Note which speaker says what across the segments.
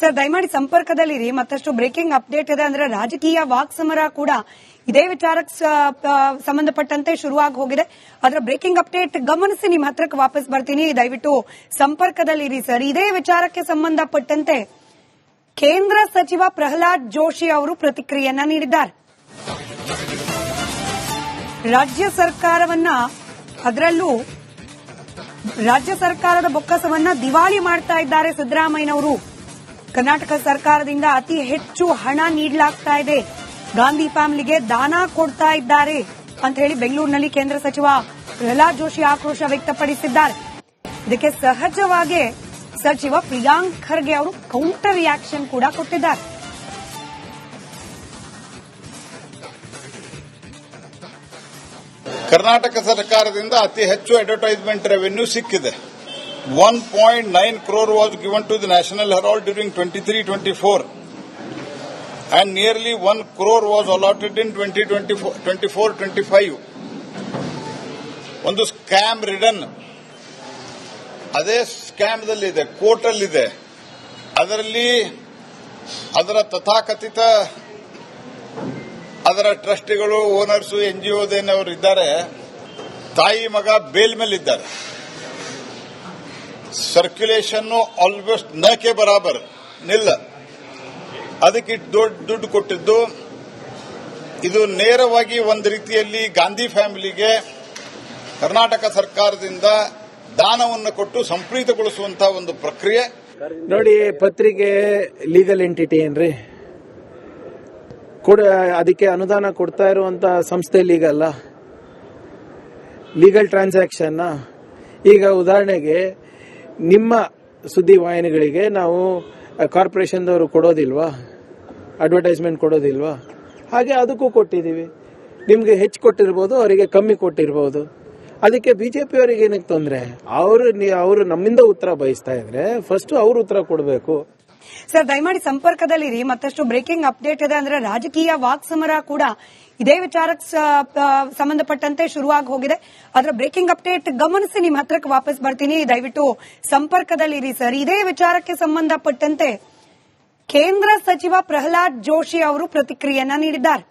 Speaker 1: Sir, ದಯಮಾಡಿ ಸಂಪರ್ಕದಲ್ಲಿರಿ ಮತ್ತಷ್ಟು breaking update ಇದೆ. ಅಂದ್ರೆ ರಾಜಕೀಯ ವಾಕ್ಸಮರ ಕೂಡ ಇದೇ ವಿಚಾರಕ್ಕೆ ಸಂಬಂಧಪಟ್ಟಂತೆ ಶುರುವಾಗಿ ಹೋಗಿದೆ. ಅದರ ಬ್ರೇಕಿಂಗ್ ಅಪ್ಡೇಟ್ ಗಮನಿಸಿ, ನಿಮ್ಮ ಹತ್ರಕ್ಕೆ ವಾಪಸ್ ಬರ್ತೀನಿ. ದಯವಿಟ್ಟು ಸಂಪರ್ಕದಲ್ಲಿರಿ ಸರ್. ಇದೇ ವಿಚಾರಕ್ಕೆ ಸಂಬಂಧಪಟ್ಟಂತೆ ಕೇಂದ್ರ ಸಚಿವ ಪ್ರಹ್ಲಾದ್ ಜೋಶಿ ಅವರು ಪ್ರತಿಕ್ರಿಯೆಯನ್ನ ನೀಡಿದ್ದಾರೆ. ರಾಜ್ಯ ಸರ್ಕಾರವನ್ನ ಅದರಲ್ಲೂ ರಾಜ್ಯ ಸರ್ಕಾರದ ಬೊಕ್ಕಸವನ್ನ ದಿವಾಳಿ ಮಾಡ್ತಾ ಇದ್ದಾರೆ ಸಿದ್ದರಾಮಯ್ಯನವರು. ಕರ್ನಾಟಕ ಸರ್ಕಾರದಿಂದ ಅತಿ ಹೆಚ್ಚು ಹಣ ನೀಡಲಾಗ್ತಾ ಇದೆ. ಗಾಂಧಿ ಫ್ಯಾಮಿಲಿಗೆ ದಾನ ಕೊಡ್ತಾ ಇದ್ದಾರೆ ಅಂತ ಹೇಳಿ ಬೆಂಗಳೂರಿನಲ್ಲಿ ಕೇಂದ್ರ ಸಚಿವ ಪ್ರಹ್ಲಾದ್ ಜೋಶಿ ಆಕ್ರೋಶ ವ್ಯಕ್ತಪಡಿಸಿದ್ದಾರೆ. ಇದಕ್ಕೆ ಸಹಜವಾಗಿ ಸಚಿವ ಪ್ರಿಯಾಂಕ್ ಖರ್ಗೆ ಅವರು ಕೌಂಟರ್ ರಿಯಾಕ್ಷನ್ ಕೂಡ ಕೊಟ್ಟಿದ್ದಾರೆ.
Speaker 2: ಕರ್ನಾಟಕ ಸರ್ಕಾರದಿಂದ ಅತಿ ಹೆಚ್ಚು ಅಡ್ವರ್ಟೈಸ್ಮೆಂಟ್ ರೆವೆನ್ಯೂ ಸಿಕ್ಕಿದೆ. One point nine crore was given to the National Herald during twenty three twenty four and nearly one crore was allotted in twenty twenty four twenty five ಒಂದು ಸ್ಕ್ಯಾಮ್ ರಿಡನ್ ಅದೇ ಸ್ಕ್ಯಾಮ್ದಲ್ಲಿದೆ ಕೋರ್ಟಲ್ಲಿದೆ. ಅದರಲ್ಲಿ ಅದರ ತಥಾಕಥಿತ ಅದರ ಟ್ರಸ್ಟಿಗಳು, ಓನರ್ಸು, ಎನ್ ಜಿ ಅವರು ಇದ್ದಾರೆ. ತಾಯಿ ಮಗ ಬೇಲ್ ಮೇಲಿದ್ದಾರೆ. ಸರ್ಕ್ಯುಲೇಷನ್ ಆಲ್ಮೋಸ್ಟ್ ನಕೆ ಬರಾಬರ್ ನಿಲ್ಲ. ಅದಕ್ಕೆ ದೊಡ್ಡ ದುಡ್ಡು ಕೊಟ್ಟಿದ್ದು. ಇದು ನೇರವಾಗಿ ಒಂದು ರೀತಿಯಲ್ಲಿ ಗಾಂಧಿ ಫ್ಯಾಮಿಲಿಗೆ ಕರ್ನಾಟಕ ಸರ್ಕಾರದಿಂದ ದಾನವನ್ನು ಕೊಟ್ಟು ಸಂಪ್ರೀತಗೊಳಿಸುವಂತಹ ಒಂದು ಪ್ರಕ್ರಿಯೆ.
Speaker 3: ನೋಡಿ, ಪತ್ರಿಕೆ ಲೀಗಲ್ ಎಂಟಿಟಿ ಏನ್ರಿ? ಕೂಡ ಅದಕ್ಕೆ ಅನುದಾನ ಕೊಡ್ತಾ ಇರುವಂತ ಸಂಸ್ಥೆ ಲೀಗಲ್ಲ ಲೀಗಲ್ ಟ್ರಾನ್ಸಾಕ್ಷನ್ ಈಗ ಉದಾಹರಣೆಗೆ ನಿಮ್ಮ ಸುದ್ದಿ ವಾಹಿನಿಗಳಿಗೆ ನಾವು ಕಾರ್ಪೊರೇಷನ್ದವರು ಕೊಡೋದಿಲ್ವಾ? ಅಡ್ವರ್ಟೈಸ್ಮೆಂಟ್ ಕೊಡೋದಿಲ್ವಾ? ಹಾಗೆ ಅದಕ್ಕೂ ಕೊಟ್ಟಿದ್ದೀವಿ. ನಿಮಗೆ ಹೆಚ್ಚು ಕೊಟ್ಟಿರ್ಬೋದು, ಅವರಿಗೆ ಕಮ್ಮಿ ಕೊಟ್ಟಿರ್ಬೋದು. ಅದಕ್ಕೆ ಬಿಜೆಪಿ ಅವರಿಗೆ ಏನಕ್ಕೆ ತೊಂದರೆ? ಅವರು ಅವರು ನಮ್ಮಿಂದ ಉತ್ತರ ಬಯಸ್ತಾ ಇದ್ರೆ ಫಸ್ಟ್ ಅವರು ಉತ್ತರ ಕೊಡಬೇಕು.
Speaker 1: ಸರ್, ದಯಮಾಡಿ ಸಂಪರ್ಕದಲ್ಲಿರಿ. ಮತ್ತಷ್ಟು ಬ್ರೇಕಿಂಗ್ ಅಪ್ಡೇಟ್ ಇದೆ ಅಂದ್ರೆ ರಾಜಕೀಯ ವಾಕ್ಸಮರ ಕೂಡ ಇದೇ ವಿಚಾರಕ್ಕೆ ಸಂಬಂಧಪಟ್ಟಂತೆ ಶುರುವಾಗಿ ಹೋಗಿದೆ. ಅದರ ಬ್ರೇಕಿಂಗ್ ಅಪ್ಡೇಟ್ ಗಮನಿಸಿ, ನಿಮ್ಮ ಹತ್ರಕ್ಕೆ ವಾಪಸ್ ಬರ್ತೀನಿ. ದಯವಿಟ್ಟು ಸಂಪರ್ಕದಲ್ಲಿರಿ ಸರ್. ಇದೇ ವಿಚಾರಕ್ಕೆ ಸಂಬಂಧಪಟ್ಟಂತೆ ಕೇಂದ್ರ ಸಚಿವ ಪ್ರಹ್ಲಾದ್ ಜೋಶಿ ಅವರು ಪ್ರತಿಕ್ರಿಯೆಯನ್ನ ನೀಡಿದ್ದಾರೆ.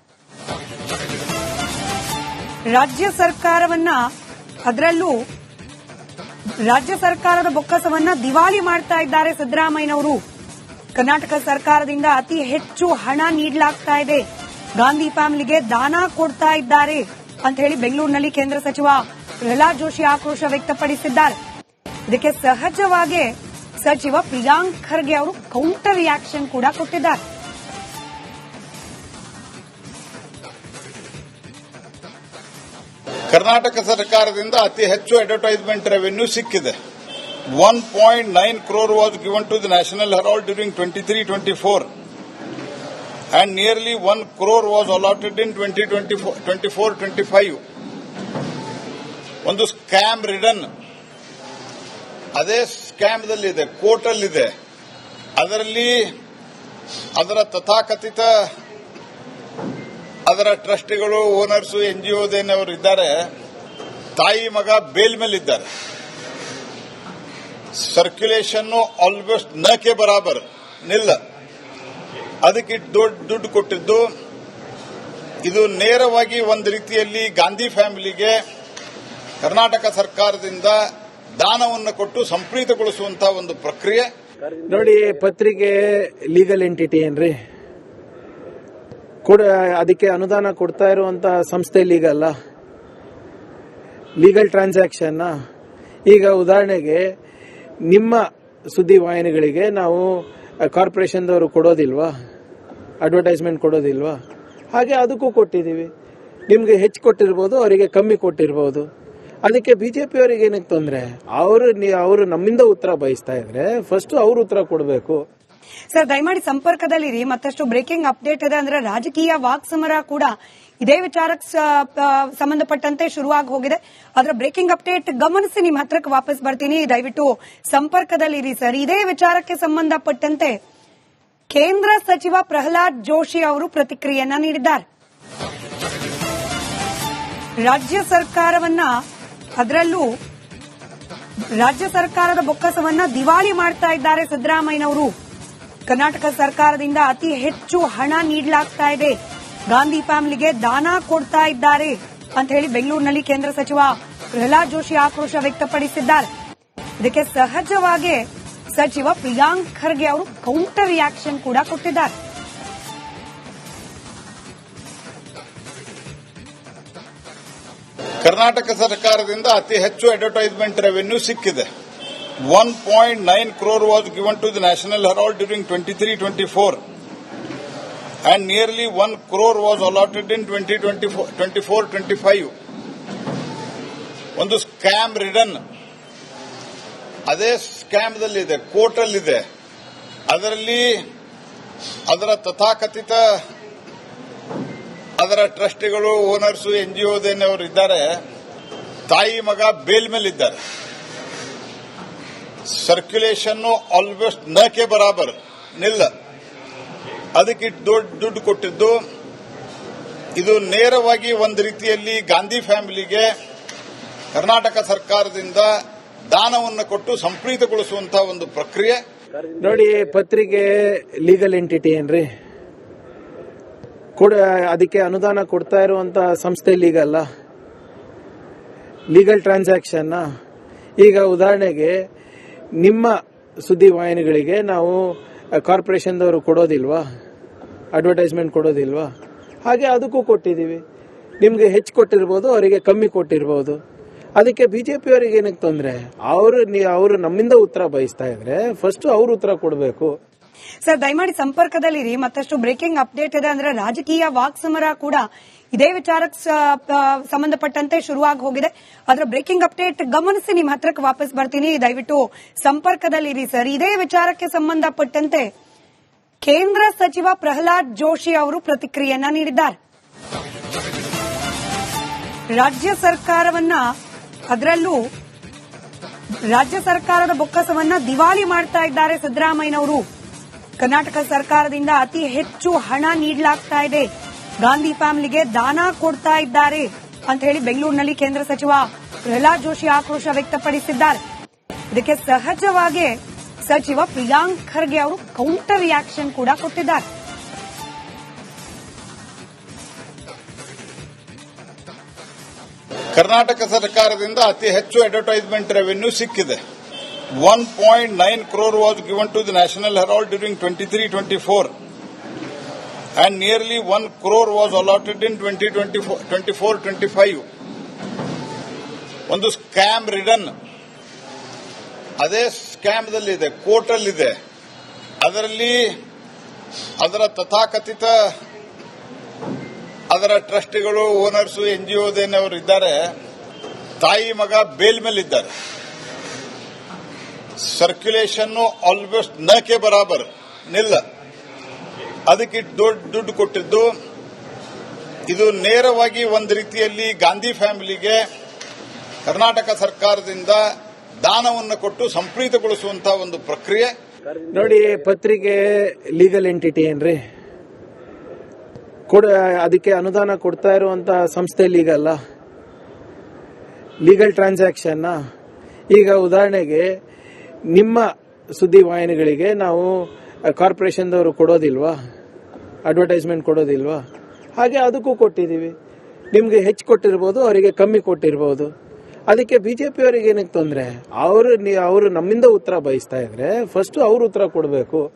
Speaker 1: ರಾಜ್ಯ ಸರ್ಕಾರವನ್ನ ಅದರಲ್ಲೂ ರಾಜ್ಯ ಸರ್ಕಾರದ ಬೊಕ್ಕಸವನ್ನ ದಿವಾಳಿ ಮಾಡ್ತಾ ಇದ್ದಾರೆ ಸಿದ್ದರಾಮಯ್ಯನವರು. ಕರ್ನಾಟಕ ಸರ್ಕಾರದಿಂದ ಅತಿ ಹೆಚ್ಚು ಹಣ ನೀಡಲಾಗ್ತಾ ಇದೆ. ಗಾಂಧಿ ಫ್ಯಾಮಿಲಿಗೆ ದಾನ ಕೊಡ್ತಾ ಇದ್ದಾರೆ ಅಂತ ಹೇಳಿ ಬೆಂಗಳೂರಿನಲ್ಲಿ ಕೇಂದ್ರ ಸಚಿವ ಪ್ರಹ್ಲಾದ್ ಜೋಶಿ ಆಕ್ರೋಶ ವ್ಯಕ್ತಪಡಿಸಿದ್ದಾರೆ. ಇದಕ್ಕೆ ಸಹಜವಾಗಿ ಸಚಿವ ಪ್ರಿಯಾಂಕ್ ಖರ್ಗೆ ಅವರು ಕೌಂಟರ್ ರಿಯಾಕ್ಷನ್ ಕೂಡ ಕೊಟ್ಟಿದ್ದಾರೆ.
Speaker 2: ಕರ್ನಾಟಕ ಸರ್ಕಾರದಿಂದ ಅತಿ ಹೆಚ್ಚು ಅಡ್ವರ್ಟೈಸ್ಮೆಂಟ್ ರೆವೆನ್ಯೂ ಸಿಕ್ಕಿದೆ. One point nine crore was given to the National Herald during twenty three twenty four and nearly one crore was allotted in twenty twenty four twenty five ಒಂದು ಸ್ಕ್ಯಾಮ್ ರಿಡನ್ ಅದೇ ಸ್ಕ್ಯಾಮ್ದಲ್ಲಿದೆ ಕೋರ್ಟಲ್ಲಿದೆ. ಅದರಲ್ಲಿ ಅದರ ತಥಾಕಥಿತ ಅದರ ಟ್ರಸ್ಟಿಗಳು, ಓನರ್ಸು, ಎನ್ ಜಿ ಅವರು ಇದ್ದಾರೆ. ತಾಯಿ ಮಗ ಬೇಲ್ ಮೇಲಿದ್ದಾರೆ. ಸರ್ಕ್ಯುಲೇಷನ್ ಆಲ್ಮೋಸ್ಟ್ ನಕೆ ಬರಾಬರ್ ನಿಲ್ಲ. ಅದಕ್ಕೆ ದೊಡ್ಡ ದುಡ್ಡು ಕೊಟ್ಟಿದ್ದು, ಇದು ನೇರವಾಗಿ ಒಂದು ರೀತಿಯಲ್ಲಿ ಗಾಂಧಿ ಫ್ಯಾಮಿಲಿಗೆ ಕರ್ನಾಟಕ ಸರ್ಕಾರದಿಂದ ದಾನವನ್ನು ಕೊಟ್ಟು ಸಂಪ್ರೀತಗೊಳಿಸುವಂತಹ ಒಂದು ಪ್ರಕ್ರಿಯೆ.
Speaker 3: ನೋಡಿ, ಪತ್ರಿಕೆ ಲೀಗಲ್ ಎಂಟಿಟಿ ಏನ್ರಿ? ಕೂಡ ಅದಕ್ಕೆ ಅನುದಾನ ಕೊಡ್ತಾ ಇರುವಂತಹ ಸಂಸ್ಥೆ ಲೀಗಲ್ಲ ಲೀಗಲ್ ಟ್ರಾನ್ಸಾಕ್ಷನ್ ಈಗ ಉದಾಹರಣೆಗೆ ನಿಮ್ಮ ಸುದ್ದಿ ವಾಹಿನಿಗಳಿಗೆ ನಾವು ಕಾರ್ಪೊರೇಷನ್ದವರು ಕೊಡೋದಿಲ್ವಾ? ಅಡ್ವರ್ಟೈಸ್ಮೆಂಟ್ ಕೊಡೋದಿಲ್ವಾ? ಹಾಗೆ ಅದಕ್ಕೂ ಕೊಟ್ಟಿದ್ದೀವಿ. ನಿಮಗೆ ಹೆಚ್ಚು ಕೊಟ್ಟಿರ್ಬೋದು, ಅವರಿಗೆ ಕಮ್ಮಿ ಕೊಟ್ಟಿರ್ಬೋದು. ಅದಕ್ಕೆ ಬಿ ಜೆ ಅವರಿಗೆ ಏನಕ್ಕೆ ತೊಂದರೆ? ಅವರು ಅವರು ನಮ್ಮಿಂದ ಉತ್ತರ ಬಯಸ್ತಾ ಇದ್ರೆ ಫಸ್ಟ್ ಅವರು ಉತ್ತರ ಕೊಡಬೇಕು.
Speaker 1: ಸರ್, ದಯಮಾಡಿ ಸಂಪರ್ಕದಲ್ಲಿರಿ. ಮತ್ತಷ್ಟು ಬ್ರೇಕಿಂಗ್ ಅಪ್ಡೇಟ್ ಇದೆ ಅಂದ್ರೆ ರಾಜಕೀಯ ವಾಕ್ಸಮರ ಕೂಡ ಇದೇ ವಿಚಾರಕ್ಕೆ ಸಂಬಂಧಪಟ್ಟಂತೆ ಶುರುವಾಗಿ ಹೋಗಿದೆ. ಅದರ ಬ್ರೇಕಿಂಗ್ ಅಪ್ಡೇಟ್ ಗಮನಿಸಿ ನಿಮ್ಮ ಹತ್ರಕ್ಕೆ ವಾಪಸ್ ಬರ್ತೀನಿ. ದಯವಿಟ್ಟು ಸಂಪರ್ಕದಲ್ಲಿರಿ ಸರ್. ಇದೇ ವಿಚಾರಕ್ಕೆ ಸಂಬಂಧಪಟ್ಟಂತೆ ಕೇಂದ್ರ ಸಚಿವ ಪ್ರಹ್ಲಾದ್ ಜೋಶಿ ಅವರು ಪ್ರತಿಕ್ರಿಯೆಯನ್ನ ನೀಡಿದ್ದಾರೆ. ರಾಜ್ಯ ಸರ್ಕಾರವನ್ನ ಅದರಲ್ಲೂ ರಾಜ್ಯ ಸರ್ಕಾರದ ಬೊಕ್ಕಸವನ್ನ ದಿವಾಳಿ ಮಾಡ್ತಾ ಇದ್ದಾರೆ ಸಿದ್ದರಾಮಯ್ಯನವರು. ಕರ್ನಾಟಕ ಸರ್ಕಾರದಿಂದ ಅತಿ ಹೆಚ್ಚು ಹಣ ನೀಡಲಾಗ್ತಾ ಇದೆ. ಗಾಂಧಿ ಫ್ಯಾಮಿಲಿಗೆ ದಾನ ಕೊಡ್ತಾ ಇದ್ದಾರೆ ಅಂತ ಹೇಳಿ ಬೆಂಗಳೂರಿನಲ್ಲಿ ಕೇಂದ್ರ ಸಚಿವ ಪ್ರಹ್ಲಾದ್ ಜೋಶಿ ಆಕ್ರೋಶ ವ್ಯಕ್ತಪಡಿಸಿದ್ದಾರೆ. ಇದಕ್ಕೆ ಸಹಜವಾಗಿ ಸಚಿವ ಪ್ರಿಯಾಂಕ್ ಖರ್ಗೆ ಅವರು ಕೌಂಟರ್ ರಿಯಾಕ್ಷನ್ ಕೂಡ ಕೊಟ್ಟಿದ್ದಾರೆ.
Speaker 2: ಕರ್ನಾಟಕ ಸರ್ಕಾರದಿಂದ ಅತಿ ಹೆಚ್ಚು ಅಡ್ವರ್ಟೈಸ್ಮೆಂಟ್ ರೆವೆನ್ಯೂ ಸಿಕ್ಕಿದೆ. One crore was given was the to Herald Herald during twenty three twenty four was nearly in crore was allotted in twenty twenty twenty four twenty five ಒಂದು scam ridden ಅದೇ ಸ್ಕ್ಯಾಮ್ದಲ್ಲಿದೆ ಕೋರ್ಟಲ್ಲಿದೆ. ಅದರಲ್ಲಿ ಅದರ ತಥಾಕಥಿತ ಅದರ ಟ್ರಸ್ಟಿಗಳು, owners ಎನ್ಜಿಒದೇನವರು ಇದ್ದಾರೆ, ತಾಯಿ ಮಗ ಬೇಲ್ ಮೇಲಿದ್ದಾರೆ. ಸರ್ಕ್ಯುಲೇಷನ್ ಆಲ್ಮೋಸ್ಟ್ ನಕೆ ಬರಾಬರ್ ನಿಲ್ಲ. ಅದಕ್ಕೆ ದೊಡ್ಡ ದುಡ್ಡು ಕೊಟ್ಟಿದ್ದು, ಇದು ನೇರವಾಗಿ ಒಂದು ರೀತಿಯಲ್ಲಿ ಗಾಂಧಿ ಫ್ಯಾಮಿಲಿಗೆ ಕರ್ನಾಟಕ ಸರ್ಕಾರದಿಂದ ದಾನವನ್ನು ಕೊಟ್ಟು ಸಂಪ್ರೀತಗೊಳಿಸುವಂತಹ ಒಂದು ಪ್ರಕ್ರಿಯೆ.
Speaker 3: ನೋಡಿ, ಪತ್ರಿಕೆ ಲೀಗಲ್ ಎಂಟಿಟಿ ಏನ್ರಿ? ಕೊಡ ಅದಕ್ಕೆ ಅನುದಾನ ಕೊಡ್ತಾ ಇರುವಂತ ಸಂಸ್ಥೆ ಲೀಗಲ್ಲ ಲೀಗಲ್ ಟ್ರಾನ್ಸಾಕ್ಷನ್ ಈಗ ಉದಾಹರಣೆಗೆ ನಿಮ್ಮ ಸುದ್ದಿ ವಾಹಿನಿಗಳಿಗೆ ನಾವು ಕಾರ್ಪೊರೇಷನ್ದವರು ಕೊಡೋದಿಲ್ವಾ? ಅಡ್ವರ್ಟೈಸ್ಮೆಂಟ್ ಕೊಡೋದಿಲ್ವಾ? ಹಾಗೆ ಅದಕ್ಕೂ ಕೊಟ್ಟಿದ್ದೀವಿ. ನಿಮಗೆ ಹೆಚ್ಚು ಕೊಟ್ಟಿರ್ಬೋದು, ಅವರಿಗೆ ಕಮ್ಮಿ ಕೊಟ್ಟಿರ್ಬೋದು. ಅದಕ್ಕೆ ಬಿ ಬಿಜೆಪಿ ಅವರಿಗೆ ಏನಕ್ಕೆ ತೊಂದರೆ? ಅವರು ಅವರು ನಮ್ಮಿಂದ ಉತ್ತರ ಬಯಸ್ತಾ ಇದ್ರೆ ಫಸ್ಟ್ ಅವರು ಉತ್ತರ ಕೊಡಬೇಕು.
Speaker 1: ಸರ್, ದಯಮಾಡಿ ಸಂಪರ್ಕದಲ್ಲಿರಿ ಮತ್ತಷ್ಟು ಬ್ರೇಕಿಂಗ್ ಅಪ್ಡೇಟ್ ಇದೆ ಅಂದ್ರೆ ರಾಜಕೀಯ ವಾಕ್ಸಮರ ಕೂಡ ಇದೇ ವಿಚಾರಕ್ಕೆ ಸಂಬಂಧಪಟ್ಟಂತೆ ಶುರುವಾಗಿ ಹೋಗಿದೆ. ಅದರ ಬ್ರೇಕಿಂಗ್ ಅಪ್ಡೇಟ್ ಗಮನಿಸಿ, ನಿಮ್ಮ ಹತ್ರಕ್ಕೆ ವಾಪಸ್ ಬರ್ತೀನಿ. ದಯವಿಟ್ಟು ಸಂಪರ್ಕದಲ್ಲಿರಿ ಸರ್. ಇದೇ ವಿಚಾರಕ್ಕೆ ಸಂಬಂಧಪಟ್ಟಂತೆ ಕೇಂದ್ರ ಸಚಿವ ಪ್ರಹ್ಲಾದ್ ಜೋಶಿ ಅವರು ಪ್ರತಿಕ್ರಿಯೆಯನ್ನ ನೀಡಿದ್ದಾರೆ. ರಾಜ್ಯ ಸರ್ಕಾರವನ್ನ ಅದರಲ್ಲೂ ರಾಜ್ಯ ಸರ್ಕಾರದ ಬೊಕ್ಕಸವನ್ನ ದಿವಾಳಿ ಮಾಡ್ತಾ ಇದ್ದಾರೆ ಸಿದ್ದರಾಮಯ್ಯನವರು. ಕರ್ನಾಟಕ ಸರ್ಕಾರದಿಂದ ಅತಿ ಹೆಚ್ಚು ಹಣ ನೀಡಲಾಗ್ತಾ ಇದೆ. ಗಾಂಧಿ ಫ್ಯಾಮಿಲಿಗೆ ದಾನ ಕೊಡ್ತಾ ಇದ್ದಾರೆ ಅಂತ ಹೇಳಿ ಬೆಂಗಳೂರಿನಲ್ಲಿ ಕೇಂದ್ರ ಸಚಿವ ಪ್ರಹ್ಲಾದ್ ಜೋಶಿ ಆಕ್ರೋಶ ವ್ಯಕ್ತಪಡಿಸಿದ್ದಾರೆ. ಇದಕ್ಕೆ ಸಹಜವಾಗಿ ಸಚಿವ ಪ್ರಿಯಾಂಕ್ ಖರ್ಗೆ ಅವರು ಕೌಂಟರ್ ರಿಯಾಕ್ಷನ್ ಕೂಡ ಕೊಟ್ಟಿದ್ದಾರೆ.
Speaker 2: ಕರ್ನಾಟಕ ಸರ್ಕಾರದಿಂದ ಅತಿ ಹೆಚ್ಚು ಅಡ್ವರ್ಟೈಸ್ಮೆಂಟ್ ರೆವೆನ್ಯೂ ಸಿಕ್ಕಿದೆ. One crore was given was the to Herald Herald during twenty three twenty four was nearly in crore was allotted in twenty twenty twenty four twenty five ಒಂದು scam ridden ಅದೇ ಸ್ಕ್ಯಾಮ್ದಲ್ಲಿದೆ ಕೋರ್ಟಲ್ಲಿದೆ. ಅದರಲ್ಲಿ ಅದರ ತಥಾಕಥಿತ ಅದರ ಟ್ರಸ್ಟಿಗಳು, owners ಎನ್ಜಿಒದೇನವರು ಇದ್ದಾರೆ. ತಾಯಿ ಮಗ ಬೇಲ್ ಮೇಲಿದ್ದಾರೆ. ಸರ್ಕ್ಯುಲೇಷನ್ ಆಲ್ಮೋಸ್ಟ್ ನಕೆ ಬರಾಬರ್, ನಿಲ್ಲ. ಅದಕ್ಕೆ ದೊಡ್ಡ ದುಡ್ಡು ಕೊಟ್ಟಿದ್ದು, ಇದು ನೇರವಾಗಿ ಒಂದು ರೀತಿಯಲ್ಲಿ ಗಾಂಧಿ ಫ್ಯಾಮಿಲಿಗೆ ಕರ್ನಾಟಕ ಸರ್ಕಾರದಿಂದ ದಾನವನ್ನು ಕೊಟ್ಟು ಸಂಪ್ರೀತಗೊಳಿಸುವಂತಹ ಒಂದು ಪ್ರಕ್ರಿಯೆ.
Speaker 3: ನೋಡಿ, ಪತ್ರಿಕೆ ಲೀಗಲ್ ಎಂಟಿಟಿ ಏನ್ರಿ? ಕೊಡ, ಅದಕ್ಕೆ ಅನುದಾನ ಕೊಡ್ತಾ ಇರುವಂತ ಸಂಸ್ಥೆ ಲೀಗಲ್ಲ ಲೀಗಲ್ ಟ್ರಾನ್ಸಾಕ್ಷನ್ ಈಗ ಉದಾಹರಣೆಗೆ ನಿಮ್ಮ ಸುದ್ದಿ ವಾಹಿನಿಗಳಿಗೆ ನಾವು ಕಾರ್ಪೊರೇಷನ್ದವರು ಕೊಡೋದಿಲ್ವಾ? ಅಡ್ವರ್ಟೈಸ್ಮೆಂಟ್ ಕೊಡೋದಿಲ್ವಾ? ಹಾಗೆ ಅದಕ್ಕೂ ಕೊಟ್ಟಿದ್ದೀವಿ. ನಿಮ್ಗೆ ಹೆಚ್ಚು ಕೊಟ್ಟಿರ್ಬೋದು, ಅವರಿಗೆ ಕಮ್ಮಿ ಕೊಟ್ಟಿರ್ಬೋದು. ಅದಕ್ಕೆ ಬಿಜೆಪಿ ಅವರಿಗೆ ಏನಕ್ಕೆ ತೊಂದರೆ? ಅವರು ಅವರು ನಮ್ಮಿಂದ ಉತ್ತರ ಬಯಸ್ತಾ ಇದ್ರೆ ಫಸ್ಟ್ ಅವರು ಉತ್ತರ ಕೊಡಬೇಕು.